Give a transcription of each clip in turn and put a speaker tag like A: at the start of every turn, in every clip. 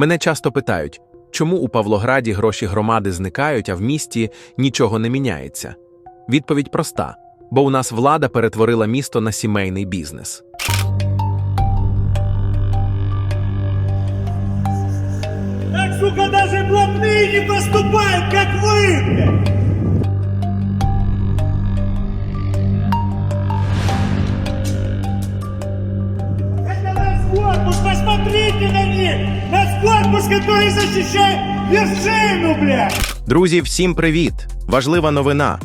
A: Мене часто питають, чому у Павлограді гроші громади зникають, а в місті нічого не міняється. Відповідь проста: бо у нас влада перетворила місто на сімейний бізнес.
B: Так, сука, даже блатные не поступают, как вы, посмотрите на них! Наш корпус, который защищает вершину, блядь!
C: Друзі, всім привіт! Важлива новина.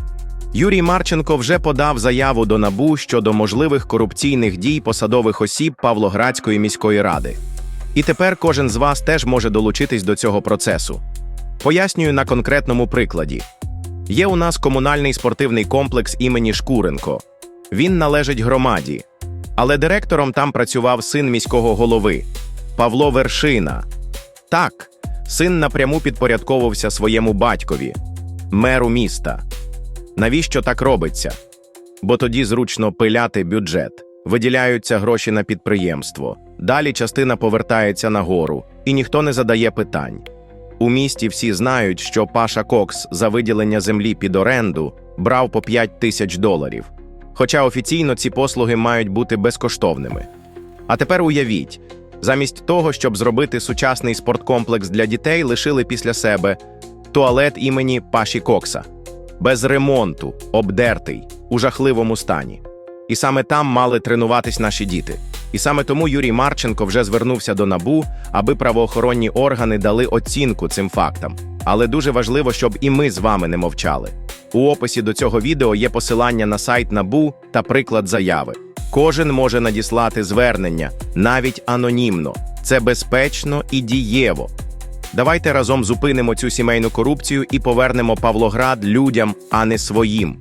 C: Юрій Марченко вже подав заяву до НАБУ щодо можливих корупційних дій посадових осіб Павлоградської міської ради. І тепер кожен з вас теж може долучитись до цього процесу. Пояснюю на конкретному прикладі. Є у нас комунальний спортивний комплекс імені Шкуренко. Він належить громаді. Але директором там працював син міського голови Павло Вершина. Так, син напряму підпорядковувався своєму батькові, меру міста. Навіщо так робиться? Бо тоді зручно пиляти бюджет, виділяються гроші на підприємство, далі частина повертається нагору, і ніхто не задає питань. У місті всі знають, що Паша Кокс за виділення землі під оренду брав по 5 тисяч доларів. Хоча офіційно ці послуги мають бути безкоштовними. А тепер уявіть, замість того, щоб зробити сучасний спорткомплекс для дітей, лишили після себе туалет імені Паші Кокса, без ремонту, обдертий, у жахливому стані. І саме там мали тренуватись наші діти. І саме тому Юрій Марченко вже звернувся до НАБУ, аби правоохоронні органи дали оцінку цим фактам. Але дуже важливо, щоб і ми з вами не мовчали. У описі до цього відео є посилання на сайт НАБУ та приклад заяви. Кожен може надіслати звернення, навіть анонімно. Це безпечно і дієво. Давайте разом зупинимо цю сімейну корупцію і повернемо Павлоград людям, а не своїм.